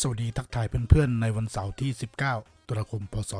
สวัสดีทักทายเพื่อนๆ ในวันเสาร์ที่ 19ตุลาคม พศ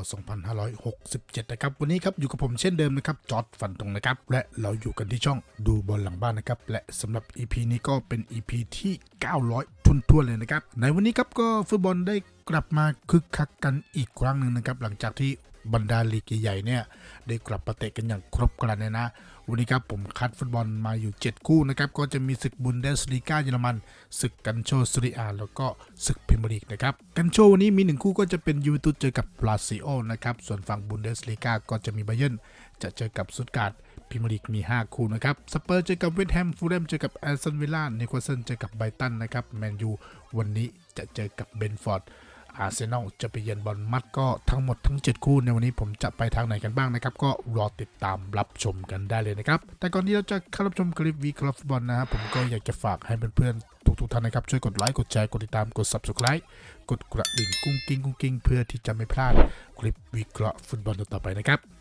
2567 นะครับ วันนี้ครับอยู่กับผมเช่นเดิมนะครับจอร์ดฟันตรงนะครับ และเราอยู่กันที่ช่องดูบอลหลังบ้านนะครับ และสำหรับ EP นี้ก็เป็น EP ที่ 900ทุนทั่วเลยนะครับ ในวันนี้ครับก็ฟุตบอลได้กลับมาคึกคักกันอีกครั้งหนึ่งนะครับ หลังจากที่บรรดาลีกใหญ่เนี่ยได้กลับมาเตะกันอย่างครบกรันเลยนะ วันนี้ครับผมคัดฟุตบอลมาอยู่ 7 คู่นะครับ ก็จะมีศึกบุนเดสลีกาเยอรมันศึกกันโชซีรีอาแล้วก็ศึกพรีเมียร์ลีกนะครับกันโชวันนี้มี 1 คู่ก็จะเป็นยูเวนตุสเจอกับลาซิโอนะครับส่วนฝั่งบุนเดสลีกาก็จะมีไบเยร์นจะเจอกับสุดการ์ดพรีเมียร์ลีกมี 5 คู่นะครับสเปอร์เจอกับเวสต์แฮมฟูลแลมเจอกับแอสตันวิลล่านิโคลสันเจอกับไบรตันนะครับแมนยูวันนี้จะเจอกับเบนฟอร์ด อาร์เซนอลจะไปเยือนบอลมัดก็ทั้งหมดทั้ง 7 คู่ในวันนี้ผมจะไปทางไหนกันบ้างนะครับ ก็รอติดตามรับชมกันได้เลยนะครับ แต่ก่อนที่เราจะเข้ารับชมคลิปวีคลับฟุตบอลนะครับผมก็อยากจะฝากให้เพื่อนๆทุกๆท่านนะครับ ช่วยกดไลค์กดแชร์กดติดตามกด subscribe กดกระดิ่งกุ้งกิ้งกุ้งกิ้งเพื่อที่จะไม่พลาดคลิปวีคลับฟุตบอลต่อไปนะครับ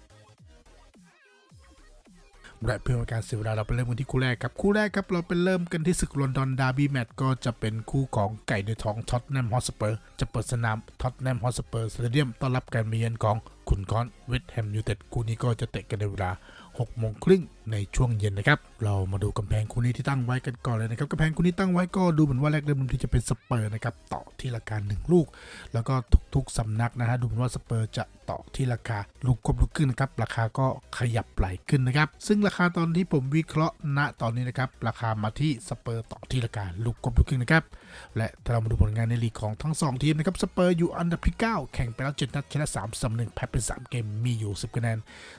และเพื่อเป็นการเสียเวลาเราไปเริ่มกันที่คู่แรกครับ คู่แรกครับเราไปเริ่มกันที่ศึกลอนดอนดาร์บี้แมตช์ก็จะเป็นคู่ของไก่ในท้องท็อตแนมฮอสเปอร์จะเปิดสนามท็อตแนมฮอสเปอร์สเตเดียมต้อนรับการมาเยือนของขุนคอนเวสต์แฮมยูไนเต็ดคู่นี้ก็จะเตะกันในเวลา6โมงครึ่ง ในช่วงเย็นนะครับ เรามาดูกำแพงคู่นี้ที่ตั้งไว้กันก่อนเลยนะครับกำแพงคู่นี้ตั้งไว้ก็ดูเหมือนว่าแรกเริ่มที่จะเป็นสเปอร์นะครับต่อที่ราคาหนึ่งลูก แล้วก็ทุกๆสำนักนะฮะดูเหมือนว่าสเปอร์จะต่อที่ราคาลูกควบลูกขึ้นนะครับราคาก็ขยับไหลขึ้นนะครับ ซึ่งราคาตอนที่ผมวิเคราะห์ณตอนนี้นะครับราคามาที่สเปอร์ต่อที่ราคาลูกควบลูกขึ้นนะครับและถ้าเรามาดูผลงานในลีกของทั้ง 2 ทีมนะครับสเปอร์อยู่อันดับที่ 9 แข่งไปแล้ว7นัดชนะ3เสมอ1แพ้เป็น3เกมมีอยู่ 10คะแนน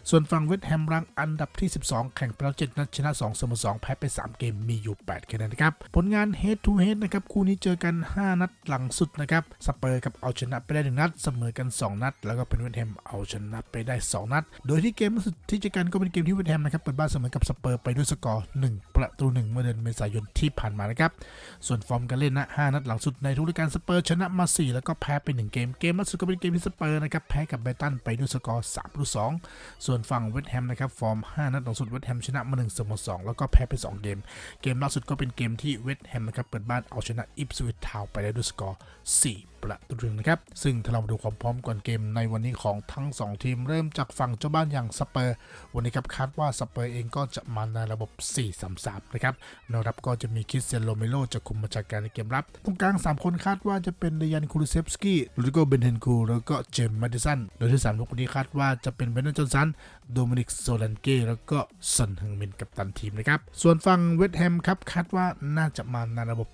ส่วนฝั่งเวสต์แฮมรังอันดับที่ 12แข่งไปแล้ว7นัดชนะ2เสมอ2แพ้ไป 3 เกมมีอยู่ 8 คะแนนนะครับ ผลงาน head to head นะครับ คู่นี้เจอกัน 5 นัดหลังสุดนะครับ สเปอร์กับเอาชนะไปได้ 1 นัด เสมอกัน 2 นัด แล้วก็เป็นเวสต์แฮมเอาชนะไปได้ 2 นัด โดยที่เกมสุดที่เจอกันก็เป็นเกมที่เวสต์แฮมนะครับเปิดบ้านเสมอกับสเปอร์ไปด้วยสกอร์ 1 ประตู 1 เมื่อเดือนเมษายนที่ผ่านมานะครับ ส่วนฟอร์มการเล่นนะ 5 นัดหลังสุดในทุกฤดูกาลสเปอร์ชนะมา 4 แล้วก็แพ้ไป 1 เกม เกมล่าสุดก็เป็นเกมที่สเปอร์นะครับแพ้กับไบตันไปด้วยสกอร์3ประตู2ส่วนฝั่งเวสต์แฮมนะครับฟอร์ม 5 นัดหลังสุดเวสต์แฮมชนะมาหนึ่งเสมอสองแล้วก็แพ้ไป 2 เกม เกมล่าสุดก็เป็นเกมที่เวสต์แฮมนะครับเปิดบ้านเอาชนะอิปสวิตทาวไปได้ด้วยสกอร์4 ประตูนึงนะครับ ซึ่งถ้าเรามาดูความพร้อมก่อนเกมในวันนี้ของทั้ง 2 ทีมเริ่มจากฝั่งเจ้าบ้านอย่างสเปอร์ วันนี้ครับคาดว่าสเปอร์เองก็จะมาในระบบ 4-3-3 นะครับนวรับก็จะมีคริสเตียนโรเมโรจะคุมบัญชาการในเกมรับ ตรงกลาง 3 คนคาดว่าจะเป็นเดยันคูรูเซฟสกี้ลูดิโกเบนเทนคูแล้วก็เจมส์มาดิสัน โดยที่3ลูกคนนี้คาดว่าจะเป็นเบนเนจอนสันโดมินิกโซลันเก้แล้วก็ซันฮังมินกับตันทีมนะครับ ส่วนฝั่งเวสต์แฮมครับคาดว่าน่าจะมาในระบบ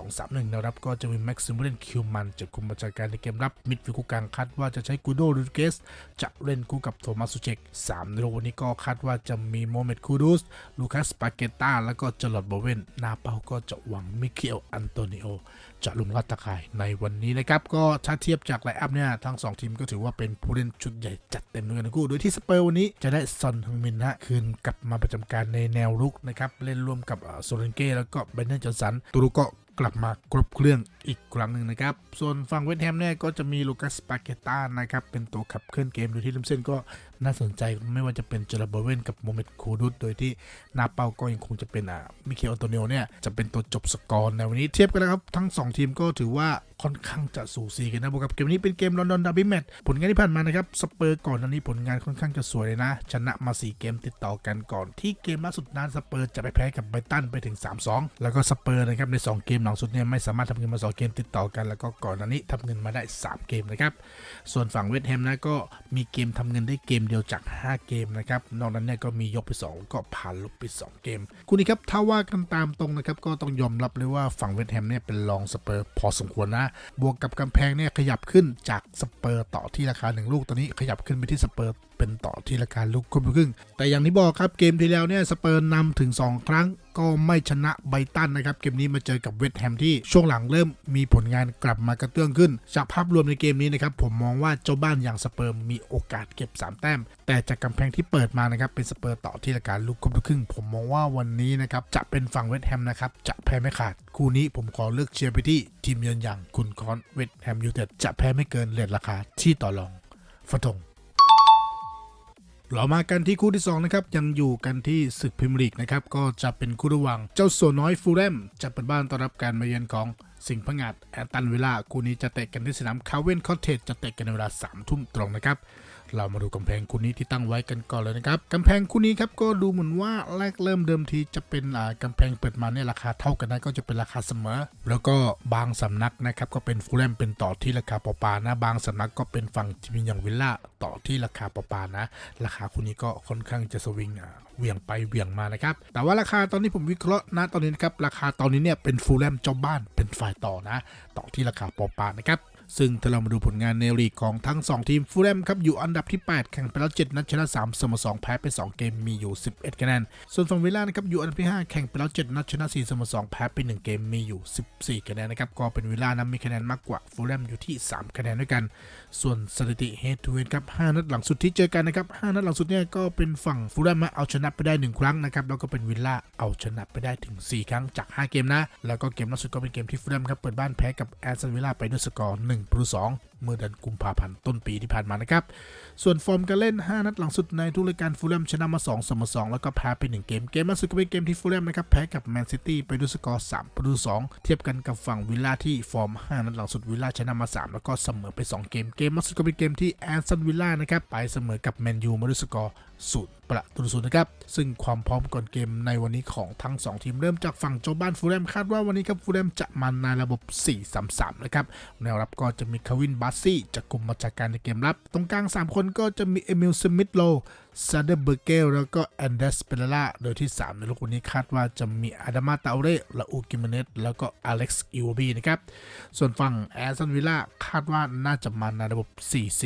4-2-3-1 นะครับ ก็จะมีแม็กซิมเลนคิวมันจะคุมบัญชาการในเกมรับมิดฟิลด์คู่กลางคาดว่าจะใช้กูโดรูเกสจะเล่นคู่กับโทมัสซูเชก3ในโลกวันนี้ก็คาดว่าจะมีโมเมดคูดูสลูคัสปาเกตตาแล้วก็จลอดโบเวนหนาเป้าก็จะหวังมิเคลอันโตนิโอจะลุมลัดตะข่ายในวันนี้นะครับ ก็ถ้าเทียบจากไลน์อัพเนี่ยทั้ง 2 ทีมก็ถือว่าเป็นผู้เล่นชุดใหญ่จัดเต็มด้วยกันทั้งคู่ โดยที่สเปอร์วันนี้จะได้ซอนฮึงมินฮะคืนกลับมาประจำการในแนวรุกนะครับ เล่นร่วมกับโซเลนเก้แล้วก็เบนเนอร์จอห์นสันตูรุก็ กลับมาครบเครื่องอีกครั้งหนึ่งนะครับ ส่วนฝั่งเวสต์แฮมเนี่ยก็จะมีลูคัสปาเกตานะครับ เป็นตัวขับเคลื่อนเกมโดยที่ลิมเส้นก็ น่าสนใจไม่ว่าจะเป็นเจอร์บเวนกับโมเมดคูดุสโดยที่นาเปาก็ยังคงจะเป็นอ่ามิเคลอันโตเนโอเนี่ยจะเป็นตัวจบสกอร์ในวันนี้เทียบกันนะครับ ทั้ง 2 ทีมก็ถือว่าค่อนข้างจะสูสีกันนะบวกกับเกมนี้เป็นเกมลอนดอนดาร์บี้แมตช์ผลงานที่ผ่านมานะครับสเปอร์ก่อนหน้านี้ผลงานค่อนข้างจะสวยเลยนะ ชนะมา 4 เกมติดต่อกันก่อน ที่เกมล่าสุดนั้นสเปอร์จะไปแพ้กับไบรตันไปถึง 3-2 แล้วก็สเปอร์นะครับใน 2 เกมหลังสุดเนี่ยไม่สามารถทำเงินมา 2 เกมติดต่อกัน แล้วก็ก่อนหน้านี้ทำเงินมาได้ 3 เกมนะครับส่วนฝั่งเวสต์แฮมนะก็มีเกมทำเงินได้เกมเดียวจาก 5 เกมนะครับ นอกนั้นเนี่ยก็มียกไป 2 ก็ผ่านลบไป 2 เกม คุณนี่ครับถ้าว่ากันตามตรงนะครับ ก็ต้องยอมรับเลยว่าฝั่งเวสต์แฮมเนี่ยเป็นรองสเปอร์พอสมควรนะ บวกกับกำแพงเนี่ยขยับขึ้นจากสเปอร์ต่อที่ราคา 1 ลูกตอนนี้ขยับขึ้นไปที่สเปอร์ เป็นต่อที่ราคาลูกควบครึ่ง แต่อย่างที่บอกครับเกมที่แล้วเนี่ยสเปอร์นำถึง 2 ครั้งก็ไม่ชนะไบตันนะครับ เกมนี้มาเจอกับเวสต์แฮมที่ช่วงหลังเริ่มมีผลงานกลับมากระเตื้องขึ้น จากภาพรวมในเกมนี้นะครับ ผมมองว่าเจ้าบ้านอย่างสเปอร์มีโอกาสเก็บ 3 แต้ม แต่จากกำแพงที่เปิดมานะครับเป็นสเปอร์ต่อที่ราคารลูกควบครึ่ง ผมมองว่าวันนี้นะครับจะเป็นฝั่งเวสต์แฮมนะครับจะแพ้ไม่ขาดคู่นี้ผมขอเลือกเชียร์ไปที่ทีมเยือนอย่างคุณคอนเวสต์แฮมยูไนเต็ดจะแพ้ไม่เกินเลทราคาที่ต่อรองฟันธง เรามากันที่คู่ที่2นะครับยังอยู่กันที่ศึกพรีเมียร์ลีกนะครับก็จะเป็นคู่ระหว่างเจ้าส่วน้อยฟูลแลมจะเป็นบ้านต้อนรับการมาเยือนของสิงห์พงาดแอนตันเวลาคู่นี้จะเตะกันที่สนามคาเวนคอเทจจะเตะกันในเวลา3ทุ่มตรงนะครับ เรามาดูกำแพงคู่นี้ที่ตั้งไว้กันก่อนเลยนะครับกำแพงคู่นี้ครับก็ดูเหมือนว่าแรกเริ่มเดิมทีจะเป็นอ่ากำแพงเปิดมาเนี่ยราคาเท่ากันนะก็จะเป็นราคาเสมอ แล้วก็บางสำนักนะครับก็เป็นฟูลแลมเป็นต่อที่ราคาปอปานะ บางสำนักก็เป็นฝั่งทีมอย่างวิลล่าต่อที่ราคาปอปานะ ราคาคู่นี้ก็ค่อนข้างจะสวิงอ่าเหวี่ยงไปเหวี่ยงมานะครับแต่ว่าราคาตอนนี้ผมวิเคราะห์นะตอนนี้นะครับราคาตอนนี้เนี่ยเป็นฟูลแลมเจ้าบ้านเป็นฝ่ายต่อนะ ต่อที่ราคาปอปานะครับ ซึ่งถ้าเรามาดูผลงานในลีกของทั้ง 2 ทีมฟูลแลมครับอยู่อันดับที่ 8 แข่งไปแล้ว 7 นัดชนะ 3 เสมอ 2 แพ้ไป 2 เกมมีอยู่ 11 คะแนน ส่วนฝั่งวิลล่านะครับอยู่อันดับที่ 5 แข่งไปแล้ว 7 นัดชนะ 4 เสมอ 2 แพ้ไป 1 เกมมีอยู่ 14 คะแนนนะครับก็เป็นวิลล่านั้นมีคะแนนมากกว่าฟูลแลมอยู่ที่ 3 คะแนนด้วยกัน ส่วนสถิติ head to head ครับ 5 นัดหลังสุดที่เจอกันนะครับ 5 นัดหลังสุดเนี่ยก็เป็นฝั่งฟูลแลมเอาชนะไปได้ 1 ครั้งนะครับแล้วก็เป็นวิลล่าเอาชนะไปได้ถึง 4 ครั้งจาก 5 เกมนะแล้วก็เกมล่าสุดก็เป็นเกมที่ฟูลแลมครับเปิดบ้านแพ้กับแอสตันวิลล่าไปด้วยสกอร์1ประตู2 เมื่อเดือนกุมภาพันธ์ต้นปีที่ผ่านมานะครับ ส่วนฟอร์มการเล่น 5 นัดหลังสุดในทุกรายการฟูลแลมชนะมา2เสมอ2แล้วก็แพ้ไป 1 เกม เกมล่าสุดก็เป็นเกมที่ฟูลแลมนะครับแพ้กับแมนซิตี้ไปด้วยสกอร์3ประตู2เทียบกันกับฝั่งวิลล่าที่ฟอร์ม 5 นัดหลังสุดวิลล่าชนะมา 3 แล้วก็เสมอไป 2 เกม เกมล่าสุดก็เป็นเกมที่แอสตันวิลล่านะครับไปเสมอกับแมนยูมาด้วยสกอร์ศูนย์ประตูศูนย์นะครับ ซึ่งความพร้อมก่อนเกมในวันนี้ของทั้ง 2 ทีมเริ่มจากฝั่งเจ้าบ้านฟูลแลมคาดว่าวันนี้ครับฟูลแลมจะมาในระบบ 4-3-3 นะครับแนวรับก็จะมีคาวินบัซี่จากกลุ่มมาจากการในเกมรับ ตรงกลาง 3 คนก็จะมีเอมิลสมิธโลซาเดอร์เบอร์เกลแล้วก็แอนเดสเปเรล่าโดยที่ 3 ในลูกวันนี้คาดว่าจะมีอาดามาตาเรลาอูกิมเนสแล้วก็อเล็กซ์อิวบีนะครับ ส่วนฝั่งแอสตันวิลล่าคาดว่าน่าจะมาในระบบ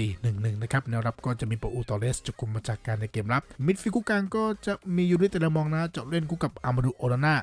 4-4-1-1 นะครับ แนวรับก็จะมีปาอูตอเรสจากกลุ่มมาจากการในเกมรับ มิดฟิลด์คู่กลางก็จะมียูริเตลมองนะจะเล่นคู่กับอามาดูโอนาน่า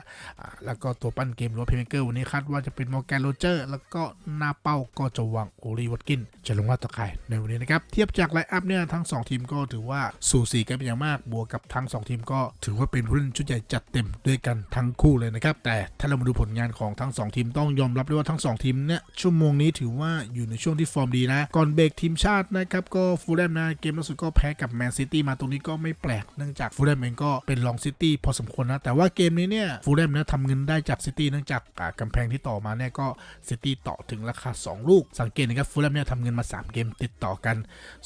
แล้วก็ตัวปั้นเกมหรือว่าเพย์เมเกอร์วันนี้คาดว่าจะเป็นมอร์แกนโรเจอร์แล้วก็หน้าเป้าก็จะวางโอลีวัตกิน จะลงล่าตะข่ายในวันนี้นะครับเทียบจากไลน์อัพเนี่ยทั้ง 2 ทีมก็ถือว่าสูสีกันเป็นอย่างมาก บวกกับทั้ง 2 ทีมก็ถือว่าเป็นผู้เล่นชุดใหญ่จัดเต็มด้วยกันทั้งคู่เลยนะครับ แต่ถ้าเรามาดูผลงานของทั้ง 2 ทีมต้องยอมรับด้วยว่าทั้ง 2 ทีมเนี่ยชั่วโมงนี้ถือว่าอยู่ในช่วงที่ฟอร์มดีนะ ก่อนเบรกทีมชาตินะครับก็ฟูลแลมนะเกมล่าสุดก็แพ้กับแมนซิตี้มาตรงนี้ก็ไม่แปลกเนื่องจากฟูลแลมเองก็เป็นรองซิตี้พอสมควรนะแต่ว่าเกมนี้เนี่ยฟูลแลมเนี่ยทำเงินได้จากซิตี้เนื่องจากกำแพงที่ต่อมาเนี่ยก็ซิตี้ต่อถึงราคา 2 ลูก สังเกตนะครับฟูลแลมเนี่ยทำเงินมา 3 เกมติดต่อกัน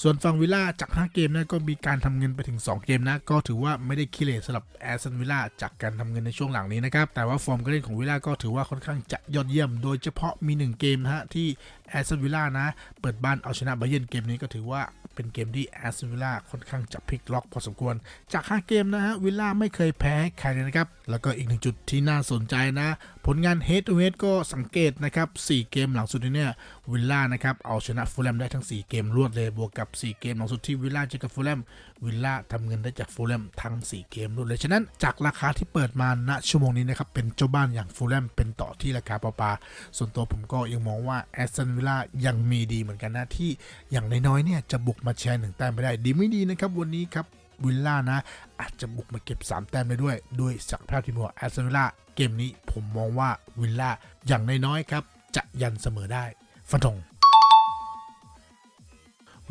ส่วนฝั่งวิลล่าจาก 5 เกมเนี่ยก็มีการทำเงินไปถึง 2 เกมนะ ก็ถือว่าไม่ได้ขี้เหร่สำหรับแอสตันวิลล่าจากการทำเงินในช่วงหลังนี้นะครับ แต่ว่าฟอร์มการเล่นของวิลล่าก็ถือว่าค่อนข้างจะยอดเยี่ยม โดยเฉพาะมี 1 เกมนะฮะที่ แอสตันวิลล่านะ เปิดบ้านเอาชนะไบเยนเกมนี้ก็ถือว่าเป็นเกมที่แอสตันวิลล่าค่อนข้างจะพลิกล็อกพอสมควร จาก 5 เกมนะฮะวิลล่าไม่เคยแพ้ใครเลยนะครับ แล้วก็อีกหนึ่งจุดที่น่าสนใจนะ ผลงาน Head to Head ก็สังเกตนะครับ 4 เกมหลังสุดนี้เนี่ยวิลล่านะครับเอาชนะฟูลแลมได้ทั้ง 4 เกมรวดเลยบวกกับ 4 เกมหลังสุดที่วิลล่าเจอกับฟูลแลมวิลล่าทำเงินได้จากฟูลแลมทั้ง 4 เกมรวดเลยฉะนั้นจากราคาที่เปิดมาณชั่วโมงนี้นะครับเป็นเจ้าบ้านอย่างฟูลแลมเป็นต่อที่ราคาปาปาส่วนตัวผมก็ยังมองว่าแอสตันวิลล่ายังมีดีเหมือนกันนะที่อย่างน้อยๆเนี่ยจะบุกมาแชร์หนึ่งแต้มไปได้ดีไม่ดีนะครับวันนี้ครับวิลล่านะ อาจจะบุกมาเก็บ 3 แต้มได้ด้วย ด้วยสักภาพทีมของแอสตันวิลล่าเกมนี้ผมมองว่าวิลล่าอย่างน้อยๆครับจะยันเสมอได้ฟันธง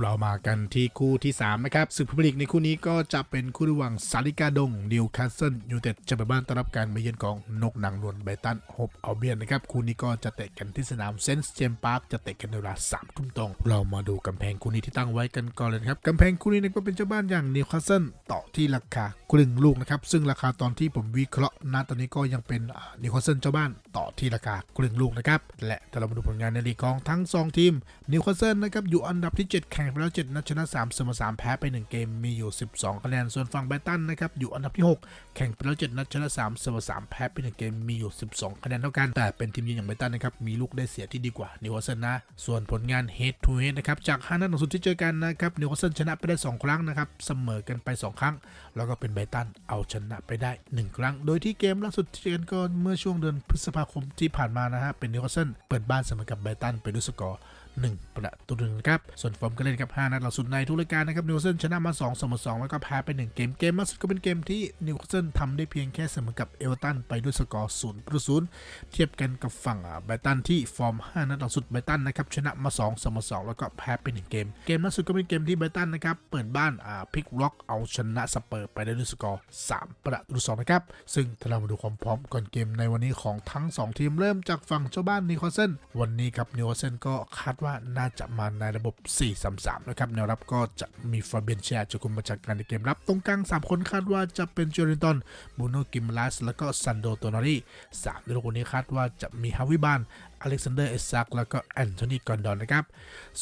เรามากันที่คู่ที่ 3 นะครับศึกพรีเมียร์ลีกในคู่นี้ก็จะเป็นคู่ระหว่างซาลิกาดงนิวคาสเซิลยูเต็ดจะไปบ้านต้อนรับการมาเยือนของนกหนังนวลไบตันโฮปอัลเบียนนะครับคู่นี้ก็จะเตะกันที่สนามเซนต์เจมส์พาร์คจะเตะกันในเวลา3ทุ่มตรง เรามาดูกำแพงคู่นี้ที่ตั้งไว้กันก่อนเลยครับกำแพงคู่นี้เนี่ยก็เป็นเจ้าบ้านอย่างนิวคาสเซิลต่อที่ราคาครึ่งลูกนะครับซึ่งราคาตอนที่ผมวิเคราะห์ณตอนนี้ก็ยังเป็นนิวคาสเซิลเจ้าบ้านต่อที่ราคาครึ่งลูกนะครับและถ้าเรามาดูผลงานในลีกของทั้งสองทีมนิวคาสเซิลนะครับอยู่อันดับที่ 7ข่งไปแล้ว7นัดชนะ3เสมอ3แพ้ไป 1 เกมมีอยู่ 12 คะแนน ส่วนฝั่งไบตันนะครับอยู่อันดับที่ 6 แข่งไปแล้ว7นัดชนะ3เสมอ3แพ้ไป 1 เกมมีอยู่ 12 คะแนนเท่ากัน แต่เป็นทีมยิงอย่างไบตันนะครับมีลูกได้เสียที่ดีกว่านิวคาสเซิลนะ ส่วนผลงาน head to head นะครับจาก5นัดลงสุดที่เจอกันนะครับนิวคาสเซิลชนะไปได้ 2 ครั้งนะครับเสมอกันไป 2 ครั้ง แล้วก็เป็นไบตันเอาชนะไปได้ 1 ครั้ง โดยที่เกมล่าสุดที่เจอกันก็เมื่อช่วงเดือนพฤษภาคมที่ผ่านมานะฮะเป็นนิวคาสเซิลเปิดบ้านเสมอกับไบตันไปด้วยสกอร์ 1 ประตูหนึ่งนะครับ ส่วนฟอร์มการเล่นครับ 5 นัดหลังสุดในทุกรายการนะครับนิวเซิลชนะมา2เสมอ2แล้วก็แพ้ไป 1 เกม เกมล่าสุดก็เป็นเกมที่นิวเซิลทำได้เพียงแค่เสมอกับเอเวอร์ตันไปด้วยสกอร์0ประตู0เทียบกันกับฝั่งอ่าไบตันที่ฟอร์ม 5 นัดหลังสุดไบตันนะครับชนะมา2เสมอ2แล้วก็แพ้ไป 1 เกม เกมล่าสุดก็เป็นเกมที่ไบตันนะครับเปิดบ้านอ่าพิกล็อกเอาชนะสเปอร์ไปได้ด้วยสกอร์3ประตู2นะครับซึ่งถ้าเรามาดูความพร้อมก่อนเกมในวันนี้ของทั้ง 2 ทีมเริ่มจากฝั่งเจ้าบ้านนิวคเซิลวันนี้ครับนิวคเซิลก็คาดว่าน่าจะมาในระบบ 4-3-3 นะครับแนวรับก็จะมีฟาเบียนแชร์จะคุมมาจากการในเกมรับ ตรงกลาง 3 คนคาดว่าจะเป็นเจอรินตันบูโนกิมลัสแล้วก็ซันโดโตนารีสามในโลกนี้คาดว่าจะมีฮาวิบาน อเล็กซานเดอร์เอซักแล้วก็แอนโทนีกอนดอนนะครับ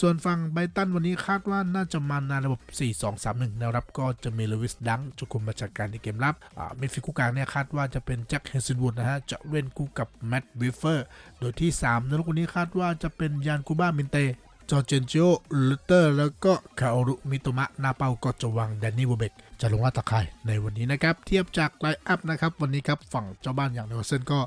ส่วนฝั่งไบรตันวันนี้คาดว่าน่าจะมาในระบบ 4-2-3-1 แนวรับก็จะมีลวิสดังจะคุมมาจากการในเกมรับอ่ามิดฟิลด์คู่กลางเนี่ยคาดว่าจะเป็นแจ็คเฮนซินวูดนะฮะจะเล่นคู่กับแมตต์วิฟเฟอร์โดยที่ 3 ในลูกนนี้คาดว่าจะเป็นยานคูบ้ามินเตจอร์เจนจิโอลูเตอร์ แล้วก็คาโอรุมิโตมะนาเปาก็จะวางแดนนี่วเบก จะลงล่าตะไคร่ในวันนี้นะครับ เทียบจากไลน์อัพนะครับ วันนี้ครับ ฝั่งเจ้าบ้านอย่างเนวเซนก็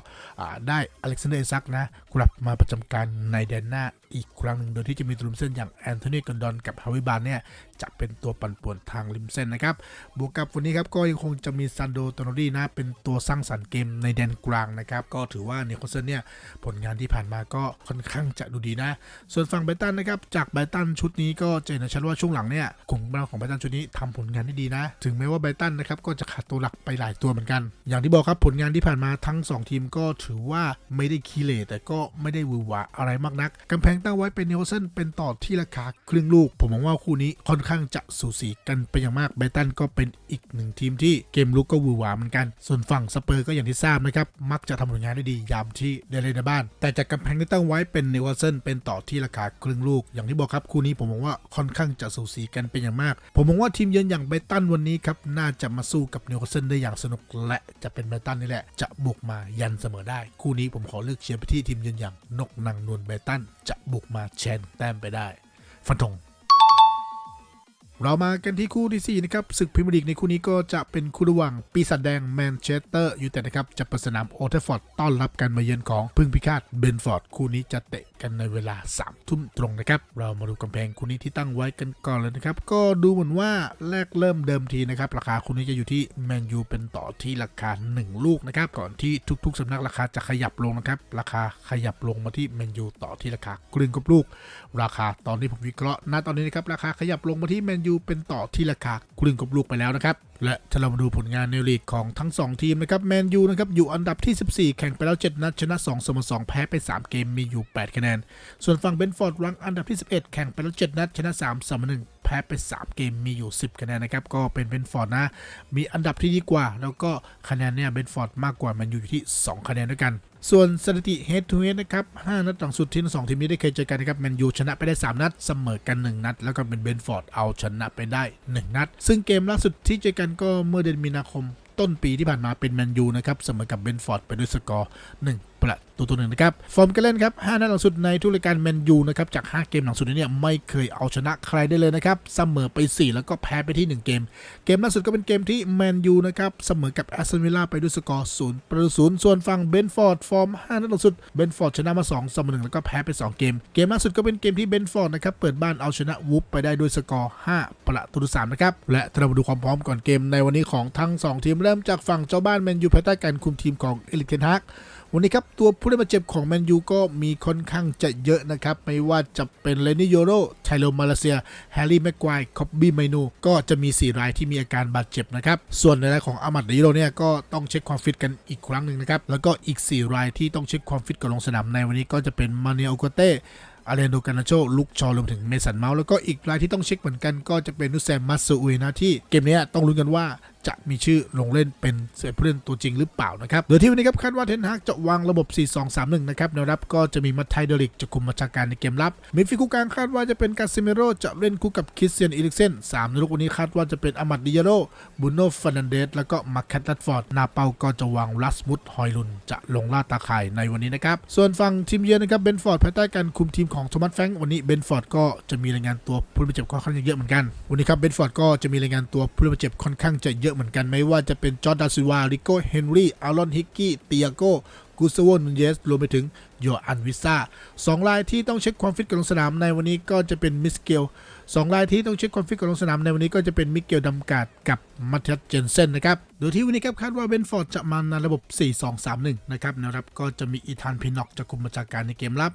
ได้อเล็กซานเดอร์ซักนะกลับมาประจำการในแดนหน้าอีกครั้งหนึ่งโดยที่จะมีตัวริมเส้นอย่างแอนโทนีกอนดอนกับฮาวิบานเนี่ยจะเป็นตัวปั่นป่วนทางริมเส้นนะครับบวกกับวันนี้ครับก็ยังคงจะมีซันโดโตโนรีนะเป็นตัวสร้างสรรค์เกมในแดนกลางนะครับก็ถือว่านิโคลเซนเนี่ยผลงานที่ผ่านมาก็ค่อนข้างจะดูดีนะ ส่วนฝั่งไบรตันนะครับจากไบรตันชุดนี้ก็เห็นได้ชัดว่าช่วงหลังเนี่ยกลุ่มของไบตันชุดนี้ทำผลงานได้ดีนะถึงแม้ว่าไบตันนะครับก็จะขาดตัวหลักไปหลายตัวเหมือนกัน อย่างที่บอกครับผลงานที่ผ่านมาทั้ง 2 ทีมก็ถือว่าไม่ได้คีเลแต่ก็ไม่ได้วือหวาอะไรมากนักกำแพงตั้งไว้เป็นเนิโคลเซนเป็นต่อที่ราคาครึ่งลูก ผมมองว่าคู่นี้ค่อนข้างจะสูสีกันไปอย่างมากไบตันก็เป็นอีกหนึ่งทีมที่เกมลุกก็วือหวาเหมือนกัน ส่วนฝั่งสเปอร์ก็อย่างที่ทราบนะครับมักจะทำผลงานได้ดียามที่ได้เล่นในบ้าน แต่จากกำแพงที่ตั้งไว้เป็นเนวคาสเซิลเป็นต่อที่ราคาครึ่งลูก อย่างที่บอกครับคู่นี้ผมมองว่าค่อนข้างจะสูสีกันเป็นอย่างมาก ผมมองว่าทีมเยือนอย่างไบตันวันนี้ครับน่าจะมาสู้กับนิวคาสเซิลได้อย่างสนุกและจะเป็นเบรตันนี่แหละ จะบุกมายันเสมอได้ คู่นี้ผมขอเลือกเชียร์ไปที่ทีมยืนอย่างนกนางนวลเบรตันจะบุกมาแชนแต้มไปได้ ฟันธง เรามากันที่คู่ที่ 4 นะครับศึกพรีเมียร์ลีกในคู่นี้ก็จะเป็นคู่ระหว่างปีศาจแดงแมนเชสเตอร์ยูไนเต็ดนะครับจะปิดสนามโอเทฟฟอร์ดต้อนรับการมาเยือนของพึ่งพิฆาตเบนฟอร์ดคู่นี้จะเตะกันในเวลา3ทุ่มตรงนะครับ เรามาดูกำแพงคู่นี้ที่ตั้งไว้กันก่อนเลยนะครับ ก็ดูเหมือนว่าแรกเริ่มเดิมทีนะครับ ราคาคู่นี้จะอยู่ที่แมนยูเป็นต่อที่ราคา 1 ลูกนะครับ ก่อนที่ทุกๆสำนักราคาจะขยับลงนะครับ ราคาขยับลงมาที่แมนยูต่อที่ราคาครึ่งกับลูก ราคาตอนที่ผมวิเคราะห์ณตอนนี้นะครับราคาขยับลงมาที่แมนยูเป็นต่อที่ราคาครึ่งกับลูกไปแล้วนะครับและถ้าเรามาดูผลงานในลีกของทั้ง 2 ทีมนะครับแมนยูนะครับอยู่อันดับที่ 14 แข่งไปแล้ว 7 นัด ชนะ2เสมอ2แพ้ไป 3 เกมมีอยู่ 8 คะแนน ส่วนฝั่งเบนฟอร์ดรังอันดับที่ 11 แข่งไปแล้ว 7 นัด ชนะ3เสมอ1แพ้ไป 3 เกมมีอยู่ 10 คะแนนนะครับก็เป็นเบนฟอร์ดนะ มีอันดับที่ดีกว่า แล้วก็คะแนนเนี่ยเบนฟอร์ดมากกว่าแมนยูอยู่ที่ 2 คะแนนด้วยกัน ส่วนสถิติ head to head นะครับ5นัดหลังสุดที่ทั้งสองทีมนี้ได้เคยเจอกันนะครับแมนยูชนะไปได้ 3 นัดเสมอกัน 1 นัด แล้วก็เป็นเบนฟอร์ดเอาชนะไปได้ 1 นัด ซึ่งเกมล่าสุดที่เจอกันก็เมื่อเดือนมีนาคมต้นปีที่ผ่านมาเป็นแมนยูนะครับเสมอกับเบนฟอร์ดไปด้วยสกอร์1 ประตูตัวหนึ่งนะครับ ฟอร์มการเล่นครับ 5 นัดหลังสุดในทุกรายการแมนยูนะครับ จาก 5 เกมหลังสุดนี้เนี่ยไม่เคยเอาชนะใครได้เลยนะครับ เสมอไป 4 แล้วก็แพ้ไปที่ 1 เกม เกมล่าสุดก็เป็นเกมที่แมนยูนะครับ เสมอกับแอสตันวิลล่าไปด้วยสกอร์0ประตูศูนย์ส่วนฝั่งเบนฟอร์ดฟอร์ม 5 นัดหลังสุด เบนฟอร์ดชนะมา 2 เสมอ1แล้วก็แพ้ไป 2 เกม เกมล่าสุดก็เป็นเกมที่เบนฟอร์ดนะครับ เปิดบ้านเอาชนะวูฟไปได้ด้วยสกอร์ 5 ประตู3นะครับ และเรามาดูความพร้อมก่อนเกมในวันนี้ของทั้ง 2 ทีมเริ่มจากฝั่งเจ้าบ้านแมนยูภายใต้การคุมทีมของเอลิกเทนฮาก วันนี้ครับตัวผู้ได้บาดเจ็บของแมนยูก็มีค่อนข้างจะเยอะนะครับ ไม่ว่าจะเป็นเลนี่โยโรไทโลมาเลเซีย แฮร์รี่แม็กควายคอบบี้ไมนู ก็จะมี 4 รายที่มีอาการบาดเจ็บนะครับ ส่วนในรายของอามัดดิโรเนี่ยก็ต้องเช็คความฟิตกันอีกครั้งหนึ่งนะครับ แล้วก็อีก 4 รายที่ต้องเช็คความฟิตก่อนลงสนามในวันนี้ก็จะเป็นมาเนโอโกเต้อาเรนโดกานาโชลุกชอรวมถึงเมสันเมาส์แล้วก็อีกรายที่ต้องเช็คเหมือนกันก็จะเป็นนุแซมมัสซูอุยนะที่เกมนี้ต้องลุ้นกันว่า จะมีชื่อลงเล่นเป็นเสือผู้เล่นตัวจริงหรือเปล่านะครับโดยที่วันนี้ครับคาดว่าเทนฮากจะวางระบบ 4-2-3-1 นะครับแนวรับก็จะมีมัตไทเดลิกจะคุมมาจาการในเกมรับมิดฟิลด์คู่กลางคาดว่าจะเป็นกาซิเมโรจะเล่นคู่กับคริสเตียนอีลิกเซนสามในลูกวันนี้คาดว่าจะเป็นอามัดดิยาโรบุนโนฟานันเดสแล้วก็มาร์คแคตตัดฟอร์ดนาเปาก็จะวางรัสมุดฮอยลุนจะลงล่าตาข่ายในวันนี้นะครับส่วนฝั่งทีมเยือนนะครับเบนฟอร์ดภายใต้การคุมทีมของโทมัสแฟงวันนี้เบนฟอร์ดก็จะมีรายงานตัวผู้บาดเจ็บค่อนข้างเยอะเหมือนกันวันนี้ครับเบนฟอร์ดก็จะมีรายงานตัวผู้บาดเจ็บค่อนข้างจะเยอะเหมือนกันไม่ว่าจะเป็นจอร์ดาซิวาริโกเฮนรี่อารอนฮิกกี้เตียโกกุสโวนุนเยสรวมไปถึงโยอันวิซ่าสองรายที่ต้องเช็คความฟิตก่อนลงสนามในวันนี้ก็จะเป็นมิสเกล สองรายที่ต้องเช็คความฟิตก่อนลงสนามในวันนี้ก็จะเป็นมิเกลดัมกาดกับมัต i ัสเจนเซนนะครับ โดยที่วันนี้ครับคาดว่าเบนฟอร์ดจะมาในระบบ 4-2-3-1 นะครับนะครับก็จะมีอีธานพินอกจะคุมบัญชาการในเกมรับ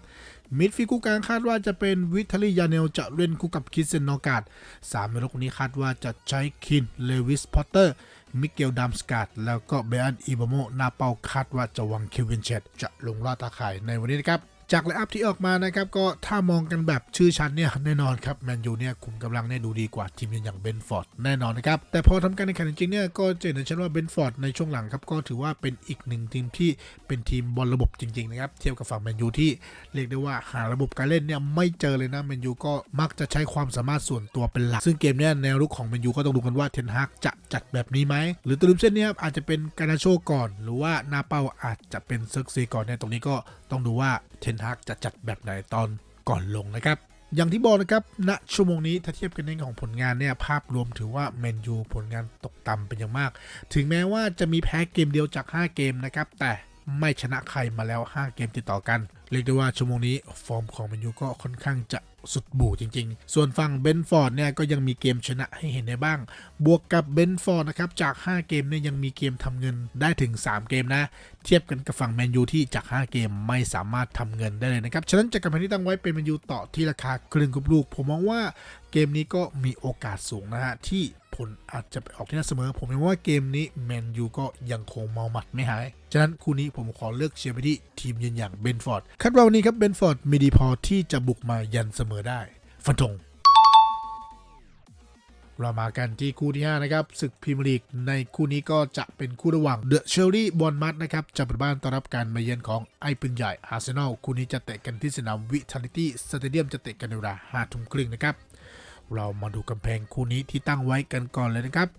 มิดฟิลคู่กลางคาดว่าจะเป็นวิทลียาเนลจะเล่นคู่กับคิสเซนนอกาดสามเมลกนี้คาดว่าจะใช้คินเลวิสพอตเตอร์มิเกลดัมสกาดแล้วก็เบอันอีบโมนาเปาคาดว่าจะวางเควินเชตจะลงล่าตาข่ายในวันนี้นะครับ จากไลอัพที่ออกมานะครับก็ถ้ามองกันแบบชื่อชั้นเนี่ยแน่นอนครับแมนยูเนี่ยคุมกำลังเนี่ยดูดีกว่าทีมอย่างเบนฟอร์ดแน่นอนนะครับแต่พอทำการแข่งขันจริงเนี่ยก็จะเห็นชัดว่าเบนฟอร์ดในช่วงหลังครับก็ถือว่าเป็นอีกหนึ่งทีมที่เป็นทีมบอลระบบจริงๆนะครับเทียบกับฝั่งแมนยูที่เรียกได้ว่าหาระบบการเล่นเนี่ยไม่เจอเลยนะแมนยูก็มักจะใช้ความสามารถส่วนตัวเป็นหลัก ซึ่งเกมเนี้ยแนวรุกของแมนยูก็ต้องดูกันว่าเทนฮากจะจัดแบบนี้ไหมหรือตัวริมเส้นเนี้ยอาจจะเป็นการนาโชก่อน หรือว่านาเปาอาจจะเป็นเซิร์กซีก่อนเนี่ยตรงนี้ก็ต้องดูว่าเทนฮากจะจัดแบบไหนตอนก่อนลงนะครับ อย่างที่บอกนะครับณชั่วโมงนี้ถ้าเทียบกันในของผลงานเนี่ยภาพรวมถือว่าแมนยูผลงานตกต่ำเป็นอย่างมาก ถึงแม้ว่าจะมีแพ้เกมเดียวจาก 5 เกมนะครับ แต่ไม่ชนะใครมาแล้ว 5 เกมติดต่อกัน เรียกได้ว่าชั่วโมงนี้ฟอร์มของแมนยูก็ค่อนข้างจะสุดบู่จริง ๆ ส่วนฝั่งเบนฟอร์ดเนี่ยก็ยังมีเกมชนะให้เห็นได้บ้าง บวกกับเบนฟอร์ดนะครับจาก 5 เกมเนี่ยยังมีเกมทำเงินได้ถึง 3 เกมนะ เทียบกันกับฝั่งแมนยูที่จาก 5 เกมไม่สามารถทำเงินได้เลยนะครับ ฉะนั้นจากการแผนที่ตั้งไว้เป็นแมนยูต่อที่ราคาครึ่งกับลูก ผมมองว่าเกมนี้ก็มีโอกาสสูงนะฮะที่ผลอาจจะไปออกที่น่าเสมอ ผมมองว่าเกมนี้แมนยูก็ยังคงเมาหมัดไม่หาย ฉะนั้นคู่นี้ผมขอเลือกเชียร์ไปที่ทีมยืนอย่างเบนฟอร์ดคาดว่าวันนี้ครับเบนฟอร์ดมีดีพอที่จะบุกมายันเสมอได้ ฟันธงเรามากันที่คู่ที่ 5 นะครับศึกพรีเมียร์ลีกในคู่นี้ก็จะเป็นคู่ระหว่างเดอะเชลลี่บอลมัดนะครับจะเปิดบ้านต้อนรับการมาเยือนของไอปืนใหญ่อาร์เซนอลคู่นี้จะเตะกันที่สนามวิทาลิตี้สเตเดียมจะเตะกันในเวลา5ทุ่มครึ่งนะครับ เรามาดูกำแพงคู่นี้ที่ตั้งไว้กันก่อนเลยนะครับ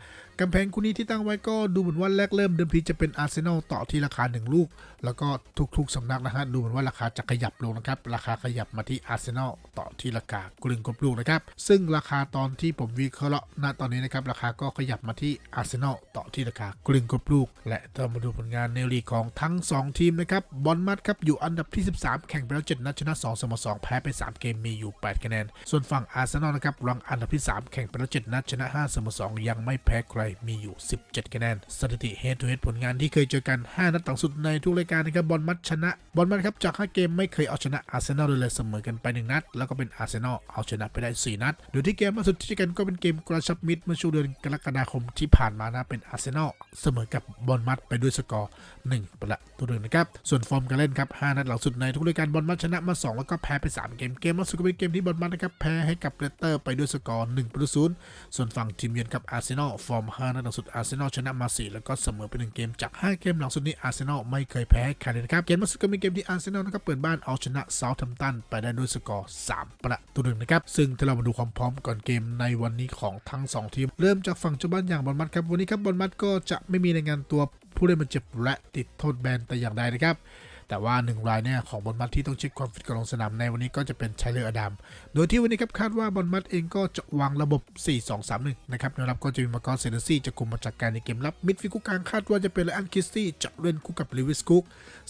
กำแพงคู่นี้ที่ตั้งไว้ก็ดูเหมือนว่าแรกเริ่มเดิมทีจะเป็นอาร์เซนอลต่อที่ราคา 1 ลูก แล้วก็ทุกๆสำนักนะฮะดูเหมือนว่าราคาจะขยับลงนะครับ ราคาขยับมาที่อาร์เซนอลต่อที่ราคากลึงกบลูกนะครับ ซึ่งราคาตอนที่ผมวิเคราะห์ณตอนนี้นะครับราคาก็ขยับมาที่อาร์เซนอลต่อที่ราคากลึงกบลูก และเรามาดูผลงานในลีกของทั้ง 2 ทีมนะครับบอลมัดครับอยู่อันดับที่ 13 แข่งไปแล้ว7นัดชนะ2เสมอ2แพ้ไป 3 เกมมีอยู่ 8 คะแนน ส่วนฝั่งอาร์เซนอลนะครับรังอันดับที่ 3 แข่งไปแล้ว7นัดชนะ5เสมอ2ยังไม่แพ้ใครมีอยู่ 17 คะแนน สถิติ head to head ผลงานที่เคยเจอกัน 5 นัดต่างสุดในทุกรายการนะครับบอลมัดชนะ บอลมัดครับจาก 5 เกมไม่เคยเอาชนะอาร์เซนอลเลยเสมอกันไป 1 นัด แล้วก็เป็นอาร์เซนอลเอาชนะไปได้ 4 นัดโดยที่เกมล่าสุดที่เจอกันก็เป็นเกมกระชับมิตรเมื่อช่วงเดือนกรกฎาคมที่ผ่านมานะเป็นอาร์เซนอลเสมอกับบอลมัดไปด้วยสกอร์ 1 ประตูหนึ่งนะครับส่วนฟอร์มการเล่นครับ 5 นัดหลังสุดในทุกรายการบอลมัดชนะมา 2 แล้วก็แพ้ไป 3 เกมเกมล่าสุดก็เป็นเกมที่บอลมัดนะครับแพ้ให้กับเรสเตอร์ไปด้วยสกอร์1ประตูศูนย์ส่วนฝั่งทีมเยือนกับอาร์เซนอลฟอร์ม5 นัดหลังสุดอาร์เซนอลชนะมา 4 แล้วก็เสมอไป1เกมจาก 5 เกมหลังสุดนี้อาร์เซนอลไม่เคยแพ้ใครเลยนะครับ เกมล่าสุดก็มีเกมที่อาร์เซนอลนะครับเปิดบ้านเอาชนะเซาท์แฮมป์ตันไปได้ด้วยสกอร์ 3 ประตูหนึ่งนะครับ ซึ่งถ้าเรามาดูความพร้อมก่อนเกมในวันนี้ของทั้ง 2 ทีม เริ่มจากฝั่งเจ้าบ้านอย่างบอลมัดครับ วันนี้ครับบอลมัดก็จะไม่มีรายงานตัวผู้เล่นบาดเจ็บและติดโทษแบนแต่อย่างใดนะครับ แต่ว่าหนึ่งรายเนี่ยของบอลมัดที่ต้องเช็คความฟิตก่อนลงสนามในวันนี้ก็จะเป็นชัยเลอร์อดัม โดยที่วันนี้ครับคาดว่าบอลมัดเองก็จะวางระบบ 4-2-3-1 นะครับแนวรับก็จะมีมาร์กอสเซนซี่จะคุมมาจากการในเกมรับมิดฟิลด์คู่กลางคาดว่าจะเป็นเลอันคิสตี้จะเล่นคู่กับลิวิสคุก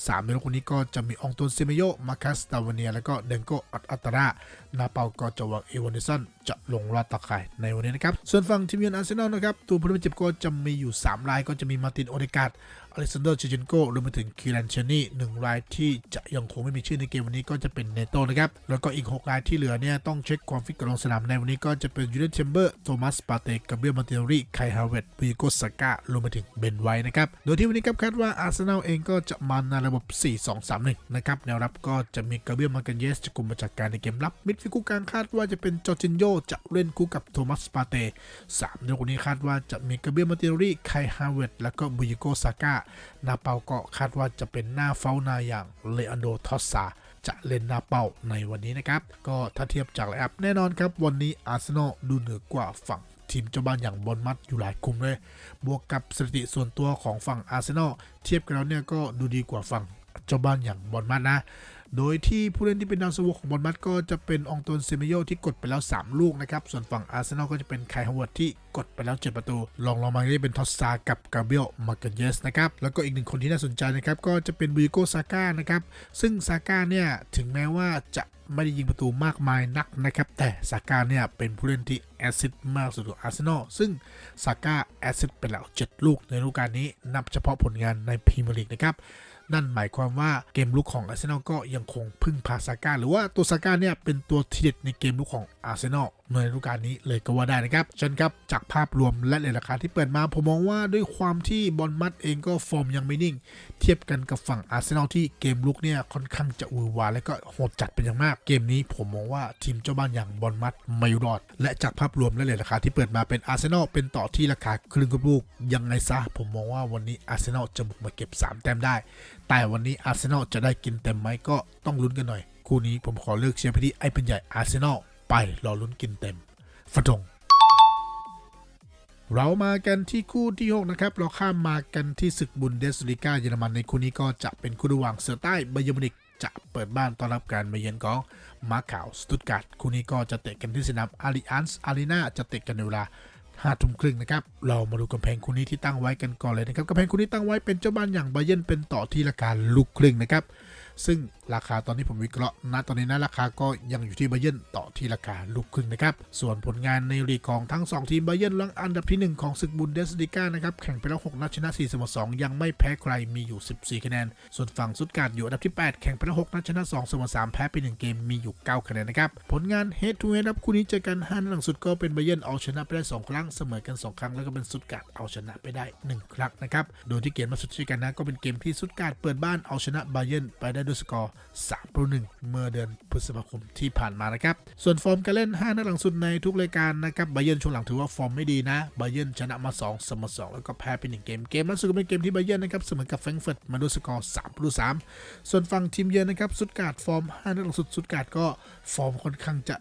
สามในรอบคนนี้ก็จะมีองตวนเซเมโยมาคัสตาวเนียแล้วก็เดนโกอัตอัตรา นาเปาก็จะวางเอวานิสันจะลงลาดตะข่ายในวันนี้นะครับ ส่วนฝั่งทีมเยือนอาร์เซนอลนะครับ ตัวผู้เล่นเจ็บก็จะมีอยู่ 3 รายก็จะมีมาตินโอเดกาดอเล็กซานเดอร์เชเจนโกรวมไปถึงคิรันเชนี่หนึ่งรายที่จะยังคงไม่มีชื่อในเกมวันนี้ก็จะเป็นเนโตนะครับ แล้วก็อีก 6 รายที่เหลือเนี่ยต้องเช็คความฟิตก่อนลงสนามในวันนี้ก็จะเป็นยูเดนเชมเบอร์โทมัสปาเตกาเบียลมาติโอรีไคฮาเวตปิโกสก้ารวมไปถึงเบนไวนะครับ โดยที่วันนี้ครับคาดว่าอาร์เซนอลเองก็จะมาในระบบ 4-2-3-1 นะครับแนวรับก็จะมีกาเบียมากันเยสจะกลุ่มมาจากการในเกมรับมิดฟิลด์คู่กลางคาดว่าจะเป็นจอร์จินโยจะเล่นคู่กับโทมัสปาเต้สามในคนนี้คาดว่าจะมีกาเบียมาติโอรีไคฮาเวตแล้วก็บุยโกซาก้านาเปาก็คาดว่าจะเป็นหน้าเฝ้านาอย่างเลอันโดทอสซาจะเล่นหน้าเป้าในวันนี้นะครับ ก็ถ้าเทียบจากไลอัพแน่นอนครับ วันนี้อาร์เซนอลดูเหนือกว่าฝั่งทีมเจ้าบ้านอย่างบอลมัดอยู่หลายคุมเลย บวกกับสถิติส่วนตัวของฝั่งอาร์เซนอลเทียบกันแล้วเนี่ยก็ดูดีกว่าฝั่งเจ้าบ้านอย่างบอลมัดนะ โดยที่ผู้เล่นที่เป็นดาวซันโวของบอลมัดก็จะเป็นองตวนเซเมโยที่กดไปแล้ว 3 ลูกนะครับ ส่วนฝั่งอาร์เซนอลก็จะเป็นไคฮาวเวิร์ดที่กดไปแล้ว 7 ประตูลองลงมาที่เป็นทอสซากับกาเบียลมาเกเยสนะครับ แล้วก็อีกหนึ่งคนที่น่าสนใจนะครับ ก็จะเป็นบูโกซาก้านะครับ ซึ่งซาก้าเนี่ย ถึงแม้ว่าจะไม่ได้ยิงประตูมากมายนักนะครับ แต่ซาก้าเนี่ยเป็นผู้เล่นที่แอซิสต์มากสุดของอาร์เซนอลซึ่งซาก้าแอซิสต์ไปแล้ว 7 ลูกในฤดูกาลนี้นับเฉพาะผลงานในพรีเมียร์ลีกนะครับ นั่นหมายความว่าเกมลุกของอาร์เซนอลก็ยังคงพึ่งพาซาก้าหรือว่าตัวซาก้าเนี่ยเป็นตัวทีเด็ดในเกมลุกของอาร์เซนอล ในฤดูกาลนี้เลยก็ว่าได้นะครับเช่นครับจากภาพรวมและเลทราคาที่เปิดมา ผมมองว่าด้วยความที่บอลมัดเองก็ฟอร์มยังไม่นิ่ง เทียบกันกับฝั่งอาร์เซนอลที่เกมลุกเนี่ยค่อนข้างจะอือหวาและก็โหดจัดเป็นอย่างมาก เกมนี้ผมมองว่าทีมเจ้าบ้านอย่างบอลมัดไม่รอด และจากภาพรวมและเลทราคาที่เปิดมาเป็นอาร์เซนอลเป็นต่อที่ราคาครึ่งกับลูกยังไงซะผมมองว่าวันนี้อาร์เซนอลจะบุกมาเก็บ 3 แต้มได้ แต่วันนี้อาร์เซนอลจะได้กินเต็มไหมก็ต้องลุ้นกันหน่อยคู่นี้ผมขอเลือกเชียร์ไปที่ไอ้เป็นใหญ่อาร์เซนอล ไปรอลุ้นกินเต็มฟันธงเรามากันที่คู่ที่ 6 นะครับ เราข้ามมากันที่ศึกบุนเดสลิก้าเยอรมันในคู่นี้ก็จะเป็นคู่ระหว่างเสือใต้ไบเยอร์มินิกจะเปิดบ้านต้อนรับการมาเยือนของมาร์คาวสตุตการ์ดคู่นี้ก็จะเตะกันที่สนามอาริอันส์อารีนาจะเตะกันในเวลาห้าทุ่มครึ่งนะครับ เรามาดูกำแพงคู่นี้ที่ตั้งไว้กันก่อนเลยนะครับกำแพงคู่นี้ตั้งไว้เป็นเจ้าบ้านอย่างไบเยนเป็นต่อที่ราคาลูกครึ่งนะครับ ซึ่ง ราคาตอนนี้ผมวิเคราะห์ณตอนนี้นะราคาก็ยังอยู่ที่ไบเยนต่อที่ราคาลูกครึ่งนะครับ ส่วนผลงานในลีกของทั้ง 2 ทีมไบเยนลังอันดับทีหนึ่1 ของศึกบุนเดสลิก้านะครับแข่งไปแล้ว6นัดชนะ4เสมอ2ยังไม่แพ้ใครมีอยู่ 14 คะแนน ส่วนฝั่งซุดการ์ดอยู่อันดับที่ 8 แข่งไปแล้ว6นัดชนะ2เสมอ3แพ้ไป1เกมมีอยู่ 9 คะแนนนะครับผลงาน head to head ครับคู่นี้เจอกัน5นัดหลังสุดก็เป็นไบเยนเอาชนะไปได้ 2 ครั้งเสมอกัน 2 ครั้งแล้วก็เป็นซุดการ์ดเอาชนะไปได้ 1 ครั้งนะครับโดยที่เกมมาสุดที่กันนะก็เป็นเกมที่ซุดการ์ดเปิดบ้านเอาชนะไบเยนไปได้ด้วยสกอร์3ต่อ1เมื่อเดือนพฤษภาคมที่ผ่านมานะครับ ส่วนฟอร์มการเล่น 5 นัดหลังสุดในทุกรายการนะครับไบเยนช่วงหลังถือว่าฟอร์มไม่ดีนะไบเยนชนะมา 2 เสมอ 2 แล้วก็แพ้ไป1เกม เกมล่าสุดก็เป็นเกมที่ไบเยนนะครับเสมอกับแฟรงก์เฟิร์ตมาด้วยสกอร์3ต่อ3ส่วนฝั่งทีมเยือนนะครับสุดการ์ดฟอร์ม 5 นัดหลังสุดสุดการ์ดก็ฟอร์มค่อนข้างจะ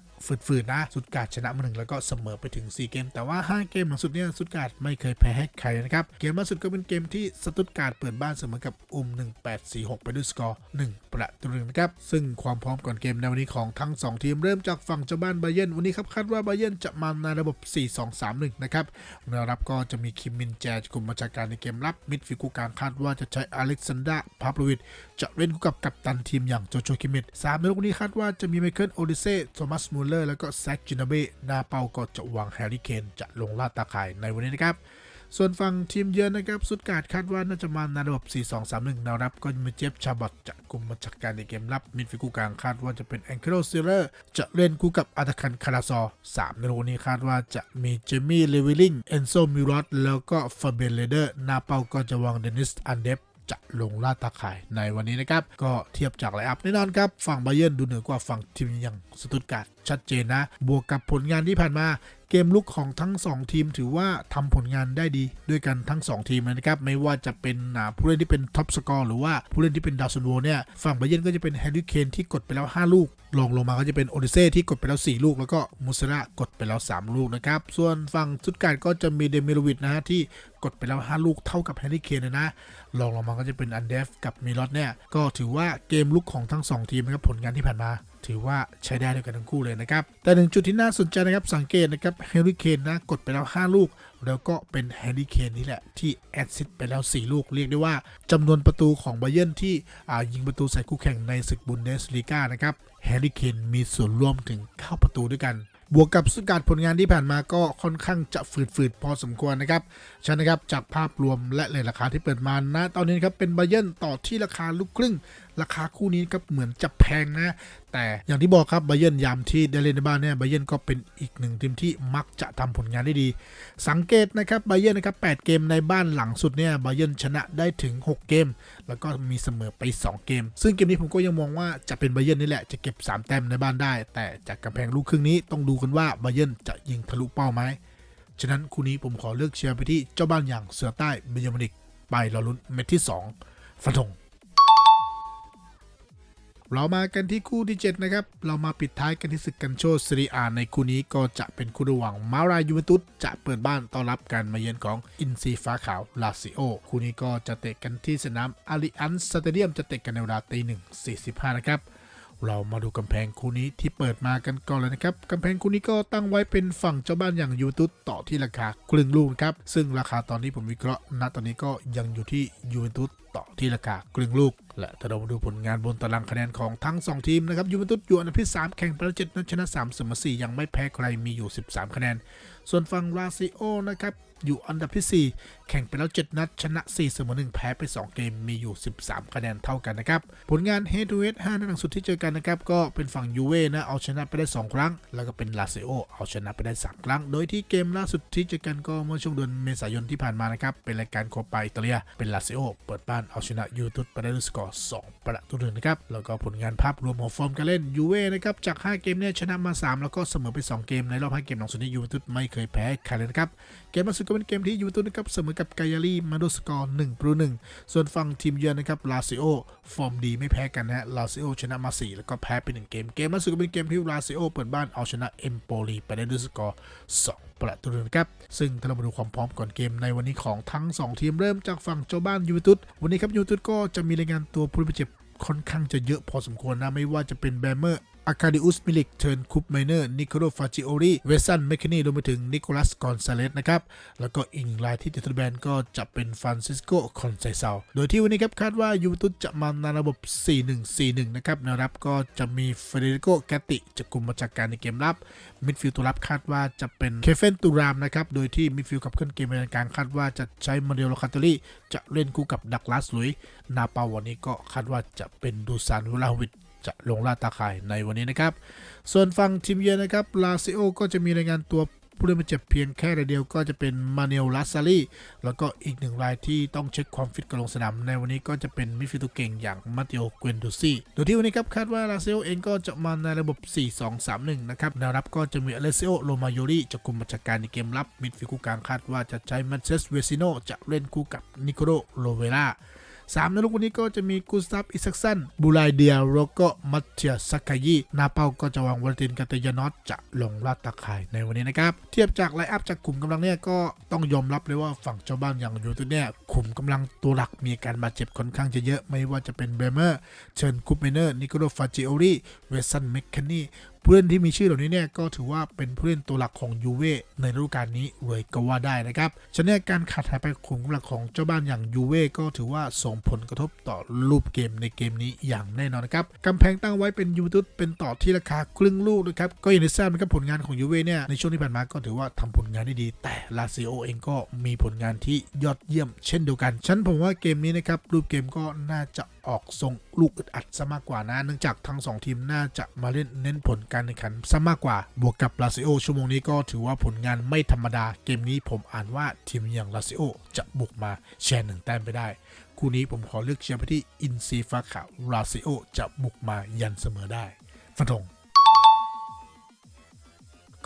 ฝืดๆนะสุดการชนะมาหนึ่งแล้วก็เสมอไปถึง 4 เกม แต่ว่า 5 เกมหลังสุดเนี่ยสุดการไม่เคยแพ้ให้ใครนะครับ เกมล่าสุดก็เป็นเกมที่สตุตการเปิดบ้านเสมอกับอุม1846 ไปด้วยสกอร์ 1 ประตูหนึ่งนะครับ ซึ่งความพร้อมก่อนเกมในวันนี้ของทั้ง 2 ทีมเริ่มจากฝั่งเจ้าบ้านไบเยนวันนี้ครับคาดว่าไบเยนจะมาในระบบ 4-2-3-1 นะครับแนวรับก็จะมีคิมมินแจกลุ่มบัญชาการในเกมรับมิดฟิลคูกลางคาดว่าจะใช้อเล็กซานดราพาปโลวิชจะเล่นคู่กับกัปตันทีมอย่างโจโจคิมิดสามในลูกนี้คาดว่าจะมีไมเคิลโอดิเซ่โทมัสมูลเลอร์แล้วก็แซคจินาเบ้หน้าเป้าก็จะวางแฮร์รี่เคนจะลงลาดตาข่ายในวันนี้นะครับ ส่วนฝั่งทีมเยือนนะครับสุดการ์ดคาดว่าน่าจะมาในระบบ 4-2-3-1แนวรับ ก็มีเจฟชาบอตจะกลุ่มมาจัดการในเกมรับมิดฟิลด์กลางคาดว่าจะเป็นแองเคิลซิลเลอร์จะเล่นคู่กับอาตคันคาราซอ3ในโลกนี้คาดว่าจะมีเจมี่เลวิลลิงเอนโซมิรอตแล้วก็ฟาเบนเลเดอร์หน้าเป้าก็จะวางเดนิสอันเดฟจะลงล่าตาข่ายในวันนี้นะครับ ก็เทียบจากไลอัพแน่นอนครับ ฝั่งไบเยร์นดูเหนือกว่าฝั่งทีมย่างสตุตการ์ด ชัดเจนนะ บวกกับผลงานที่ผ่านมาเกมลุกของทั้ง 2 ทีมถือว่าทำผลงานได้ดีด้วยกันทั้ง 2 ทีมนะครับ ไม่ว่าจะเป็นผู้เล่นที่เป็นท็อปสกอร์หรือว่าผู้เล่นที่เป็นดาวซันโวเนี่ย ฝั่งไบเยนก็จะเป็นแฮร์รี่เคนที่กดไปแล้ว 5 ลูกลงลงมาก็จะเป็นโอดิเซ่ที่กดไปแล้ว 4 ลูก แล้วก็มูซาร่ากดไปแล้ว 3 ลูกนะครับ ส่วนฝั่งสุดการ์ก็จะมีเดมิโลวิดนะฮะที่กดไปแล้ว 5 ลูกเท่ากับแฮร์รี่เคนนะลองลงมาก็จะเป็นอันเดฟกับมิลอตเนี่ยก็ถือว่าเกมลุกของทั้ง 2 ทีมนะครับผลงานที่ผ่านมา ถือว่าใช้ได้ด้วยกันทั้งคู่เลยนะครับ แต่หนึ่งจุดที่น่าสนใจนะครับสังเกตนะครับแฮร์รี่เคนนะกดไปแล้ว 5 ลูก แล้วก็เป็นแฮร์รี่เคนนี่แหละที่แอดซิสต์ไปแล้ว 4 ลูก เรียกได้ว่าจำนวนประตูของไบเยนที่อ่ายิงประตูใส่คู่แข่งในศึกบุนเดสลีกานะครับแฮร์รี่เคนมีส่วนร่วมถึง9ประตูด้วยกัน บวกกับสุดการผลงานที่ผ่านมาก็ค่อนข้างจะฝืดๆพอสมควรนะครับฉะนั้นนะครับจากภาพรวมและเลยราคาที่เปิดมานะตอนนี้ครับเป็นไบเยนต่อที่ราคาลูกครึ่ง ราคาคู่นี้ครับเหมือนจะแพงนะ แต่อย่างที่บอกครับไบเยนยามที่ได้เล่นในบ้านเนี่ยไบเยนก็เป็นอีกหนึ่งทีมที่มักจะทำผลงานได้ดี สังเกตนะครับไบเยนนะครับ8เกมในบ้านหลังสุดเนี่ยไบเยนชนะได้ถึง 6 เกม แล้วก็มีเสมอไป 2 เกม ซึ่งเกมนี้ผมก็ยังมองว่าจะเป็นไบเยนนี่แหละจะเก็บ 3 แต้มในบ้านได้ แต่จากกำแพงลูกครึ่งนี้ต้องดูกันว่าไบเยนจะยิงทะลุเป้าไหมฉะนั้นคู่นี้ผมขอเลือกเชียร์ไปที่เจ้าบ้านอย่างเสือใต้เบย์มนิกไปรอลุ้นเม็ดที่ 2 ฟันธง เรามากันที่คู่ที่ 7 นะครับ เรามาปิดท้ายกันที่ศึกกันโชซีรีอาในคู่นี้ก็จะเป็นคู่ระหว่างมารายูเวนตุสจะเปิดบ้านต้อนรับการมาเยือนของอินซีฟ้าขาวลาซิโอคู่นี้ก็จะเตะกันที่สนามอาริอันสเตเดียมจะเตะกันในเวลาตีหนึ่งสี่สิบห้านะครับเรามาดูกำแพงคู่นี้ที่เปิดมากันก่อนเลยนะครับกำแพงคู่นี้ก็ตั้งไว้เป็นฝั่งเจ้าบ้านอย่างยูทูต่อที่ราคาครึ่งลูกนะครับ ซึ่งราคาตอนนี้ผมวิเคราะห์ณตอนนี้ก็ยังอยู่ที่ยูเวนตุส ต่อที่ราคาครึ่งลูก และถ้าเรามาดูผลงานบนตารางคะแนนของทั้ง 2 ทีมนะครับยูเวนตุสอยู่อันดับที่3แข่งไปแล้ว7นัดชนะ3เสมอ4ยังไม่แพ้ใครมีอยู่ 13 คะแนน ส่วนฝั่งลาซิโอนะครับอยู่อันดับที่ 4 แข่งไปแล้ว 7 นัด ชนะ4เสมอ1แพ้ไป 2 เกมมีอยู่ 13 คะแนนเท่ากันนะครับ ผลงาน Head to Head 5นัดหลังสุดที่เจอกันนะครับ ก็เป็นฝั่งยูเว่นะเอาชนะไปได้ 2 ครั้ง แล้วก็เป็นลาเซโอเอาชนะไปได้ 3 ครั้ง โดยที่เกมล่าสุดที่เจอกันก็เมื่อช่วงเดือนเมษายนที่ผ่านมานะครับเป็นรายการโคปาอิตาเลียเป็นลาเซโอเปิดบ้านเอาชนะยูทูตไปได้ด้วยสกอร์2ประตูหนึ่งนะครับแล้วก็ผลงานภาพรวมของฟอร์มการเล่นยูเว่นะครับจาก 5 เกมเนี่ยชนะมา 3 แล้วก็เสมอไป 2 เกมในรอบ5เกมหลังสุดนี้ยูทูตไม่เคยแพ้ใครเลยนะครับเกมล่าสุดก็เป็นเกมที่ยูเวนตุสนะครับเสมอกับไกอารีมาด้วยสกอร์1ประตู1ส่วนฝั่งทีมเยือนนะครับลาซิโอฟอร์มดีไม่แพ้กันนะฮะลาซิโอชนะมา 4 แล้วก็แพ้ไป1เกม เกมล่าสุดก็เป็นเกมที่ลาซิโอเปิดบ้านเอาชนะเอมโปลีไปได้ด้วยสกอร์ 2 ประตูนะครับ ซึ่งถ้าเรามาดูความพร้อมก่อนเกมในวันนี้ของทั้ง 2 ทีมเริ่มจากฝั่งเจ้าบ้านยูเวนตุสวันนี้ครับยูเวนตุสก็จะมีรายงานตัวผู้เล่นบาดเจ็บค่อนข้างจะเยอะพอสมควรนะไม่ว่าจะเป็นแบมเมอร์ อาคาดิอุสมิลิกเทิร์นคูปไมเนอร์นิโคโลฟาจิโอรีเวสันเมคานีรวมไปถึงนิโคลัสกอนซาเลสนะครับ แล้วก็อิงรายที่ติดทะแบนก็จะเป็นฟรานซิสโกคอนไซเซาโดยที่วันนี้ครับคาดว่ายูเวนตุสจะมาในระบบ 4-1-4-1 นะครับแนวรับก็จะมีเฟเดริโกแกตติจะกลุ่มมาจากการในเกมรับมิดฟิลด์ตัวรับคาดว่าจะเป็นเคเฟนตูรามนะครับโดยที่มิดฟิลด์ขับเคลื่อนเกมในกางคาดว่าจะใช้มาเดลโลคาตอรี่จะเล่นคู่กับดักลาสลุยนาเปาวันนี้ก็คาดว่าจะเป็นดูซานวลาวิด จะลงล่าตาข่ายในวันนี้นะครับ ส่วนฝั่งทีมเยือนนะครับลาซิโอก็จะมีรายงานตัวผู้เล่นบาดเจ็บเพียงแค่รายเดียวก็จะเป็นมาเนลลาซารีแล้วก็อีกหนึ่งรายที่ต้องเช็คความฟิตก่อนลงสนามในวันนี้ก็จะเป็นมิฟิลตัวเก่งอย่างมาติโอเกวนดูซี่โดยที่วันนี้ครับคาดว่าลาซิโอเองก็จะมาในระบบ 4-2-3-1 นะครับแนวรับก็จะมีอเลซิโอโรมาโยรีจะกลุ่มบัญชาการในเกมรับมิดฟิลด์คู่กลางคาดว่าจะใช้มันเชสเวซิโนจะเล่นคู่กับนิโคโลโรเวล่า สามในลูกวันนี้ก็จะมีกุสตัฟอิซักซันบูไลเดียแล้วก็มัตเทียสักกายีนาเป้าก็จะวางวาเลตินกาเตยานอสจะลงลาดตาข่ายในวันนี้นะครับ เทียบจากไลน์อัพจากกลุ่มกำลังเนี่ยก็ต้องยอมรับเลยว่าฝั่งเจ้าบ้านอย่างยูทูเนี่ยขุมกำลังตัวหลักมีการบาดเจ็บค่อนข้างจะเยอะไม่ว่าจะเป็นเบเมอร์เชิญคูปเมเนอร์นิโคลฟาจิโอรีเวสันเมคคานีผู้เล่นที่มีชื่อเหล่านี้เนี่ยก็ถือว่าเป็นผู้เล่นตัวหลักของยูเว่ในฤดูกาลนี้เลยก็ว่าได้นะครับฉะนั้นการขาดหายไปของกำลังของเจ้าบ้านอย่างยูเว่ก็ถือว่าส่งผลกระทบต่อรูปเกมในเกมนี้อย่างแน่นอนนะครับกำแพงตั้งไว้เป็นยูเวตุสเป็นต่อที่ราคาครึ่งลูกนะครับก็อย่างที่ทราบนะครับผลงานของยูเว่เนี่ยในช่วงที่ผ่านมาก็ถือว่าทำผลงานได้ดี แต่ลาซิโอเองก็มีผลงานที่ยอดเยี่ยม เช่นเดียวกันฉันผมว่าเกมนี้นะครับรูปเกมก็น่าจะออกทรงลูกอึดอัดซะมากกว่านะ เนื่องจากทั้งสองทีมน่าจะมาเล่นเน้นผลการแข่งขันซะมากกว่า บวกกับลาซิโอชั่วโมงนี้ก็ถือว่าผลงานไม่ธรรมดา เกมนี้ผมอ่านว่าทีมอย่างลาซิโอจะบุกมาแชร์หนึ่งแต้มไปได้ คู่นี้ผมขอเลือกเชียร์ไปที่อินซีฟ้าขาวลาซิโอจะบุกมายันเสมอได้ฟันธง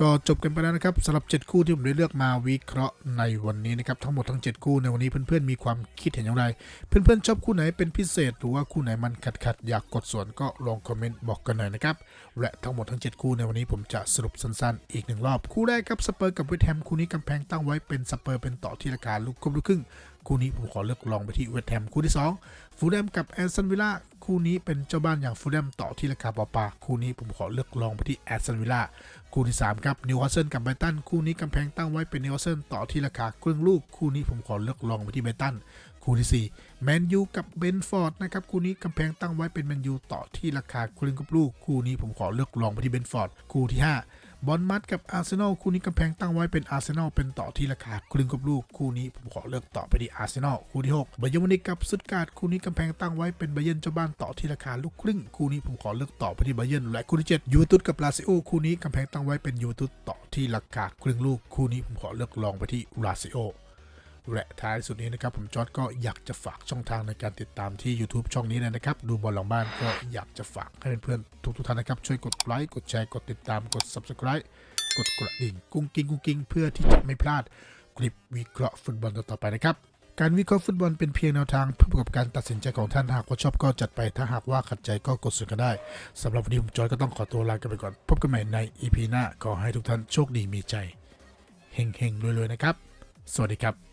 ก็จบกันไปแล้วนะครับสำหรับ 7 คู่ที่ผมได้เลือกมาวิเคราะห์ในวันนี้นะครับทั้งหมดทั้ง 7 คู่ในวันนี้เพื่อนๆมีความคิดเห็นอย่างไร เพื่อนๆชอบคู่ไหนเป็นพิเศษหรือว่าคู่ไหนมันขัดๆอยากกดส่วนก็ลองคอมเมนต์บอกกันหน่อยนะครับและทั้งหมดทั้ง 7 คู่ในวันนี้ผมจะสรุปสั้นๆ อีกหนึ่งรอบคู่แรกครับสเปอร์กับเวสต์แฮมคู่นี้กำแพงตั้งไว้เป็นสเปอร์เป็นต่อที่ราคาลูกครบลูกครึ่งคู่นี้ผมขอเลือกลองไปที่เวสต์แฮมคู่ที่2ฟูลแลมกับแอสตันวิลล่า คู่นี้เป็นเจ้าบ้านอย่างฟูลแลมต่อที่ราคาปอปาคู่นี้ผมขอเลือกลองไปที่แอสตันวิลล่าคู่ที่ 3 ครับนิวคาสเซิลกับไบตันคู่นี้กำแพงตั้งไว้เป็นนิวคาสเซิลต่อที่ราคาครึ่งลูกคู่นี้ผมขอเลือกลองไปที่ไบตันคู่ที่4แมนยูกับเบนฟอร์ดนะครับคู่นี้กำแพงตั้งไว้เป็นแมนยูต่อที่ราคาครึ่งกับลูกคู่นี้ผมขอเลือกลองไปที่เบนฟอร์ดคู่ที่ 5 บอลมัดกับอาร์เซนอลคู่นี้กำแพงตั้งไว้เป็นอาร์เซนอลเป็นต่อที่ราคาครึ่งกับลูกคู่นี้ผมขอเลือกต่อไปที่อาร์เซนอลคู่ที่6บายอนมนิกกับสุดการ์ดคู่นี้กำแพงตั้งไว้เป็นบาเยนเจ้าบ้านต่อที่ราคาลูกครึ่งคู่นี้ผมขอเลือกต่อไปที่บาเยนและคู่ที่7ยูเวนตุสกับลาซิโอคู่นี้กำแพงตั้งไว้เป็นยูเวนตุสต่อที่ราคาครึ่งลูกคู่นี้ผมขอเลือกลองไปที่ลาซิโอ และท้ายสุดนี้นะครับผมจอร์ดก็อยากจะฝากช่องทางในการติดตามที่ YouTube ช่องนี้เลยนะครับ ดูบอลหลังบ้านก็อยากจะฝากให้เพื่อนๆทุกๆท่านนะครับ ช่วยกดไลค์กดแชร์กดติดตามกด Subscribe กดกระดิ่งกุ้งกิ้งกุ้งกิ้งเพื่อที่จะไม่พลาดคลิปวิเคราะห์ฟุตบอลต่อๆไปนะครับการวิเคราะห์ฟุตบอลเป็นเพียงแนวทางเพื่อประกอบการตัดสินใจของท่านหากว่าชอบก็จัดไปถ้าหากว่าขัดใจก็กดส่วนกันได้สำหรับวันนี้ผมจอร์ดก็ต้องขอตัวลากันไปก่อน พบกันใหม่ใน EP หน้าขอให้ทุกท่านโชคดีมีใจเฮงๆรวยๆนะครับ สวัสดีครับ